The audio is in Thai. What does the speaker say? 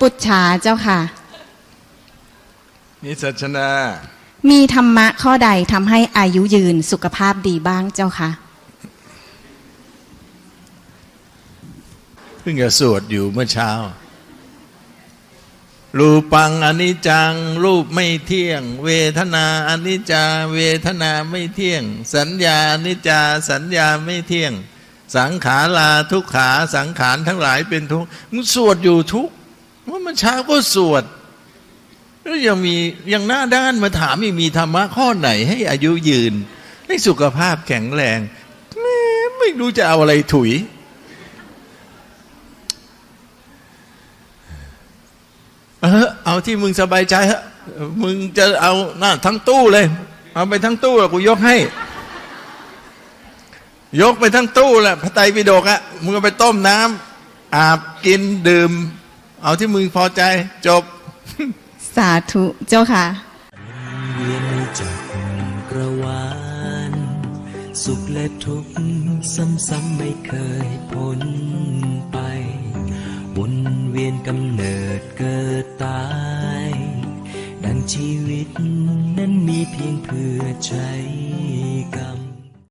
ปุจฉาเจ้าค่ะ นิสัชนา มีธรรมะข้อใดทำให้อายุยืนสุขภาพดีบ้างเจ้าค่ะ เพิ่งจะสวดอยู่เมื่อเช้า รูปังอนิจจัง รูปไม่เที่ยง เวทนาอนิจจา เวทนาไม่เที่ยง สัญญาอนิจจา สัญญาไม่เที่ยงสังขาราทุกขาสังขารทั้งหลายเป็นทุกข์มึงสวดอยู่ทุก ว่ามันเช้าก็สวดแล้วยังมียังหน้าด้านมาถามอีกมีธรรมะข้อไหนให้อายุยืน ให้สุขภาพแข็งแรงแมไม่รู้จะเอาอะไรถุย เออเอาที่มึงสบายใจฮะมึงจะเอาน่าทั้งตู้เลย เอาไปทั้งตู้อะกูยกให้ ยกไปทั้งตู้แหละพระไตรปิฎกอะมึงเอาไปต้มน้ำอาบกินดื่ม เอาที่มึงพอใจจบ สาธุเจ้าค่ะเวียนจักกระวานสุขและทุกข์ซ้ำๆไม่เคยพ้นไปวนเวียนกำเนิดเกิดตาย ดังชีวิตนั้นมีเพียงเพื่อใช้กรรม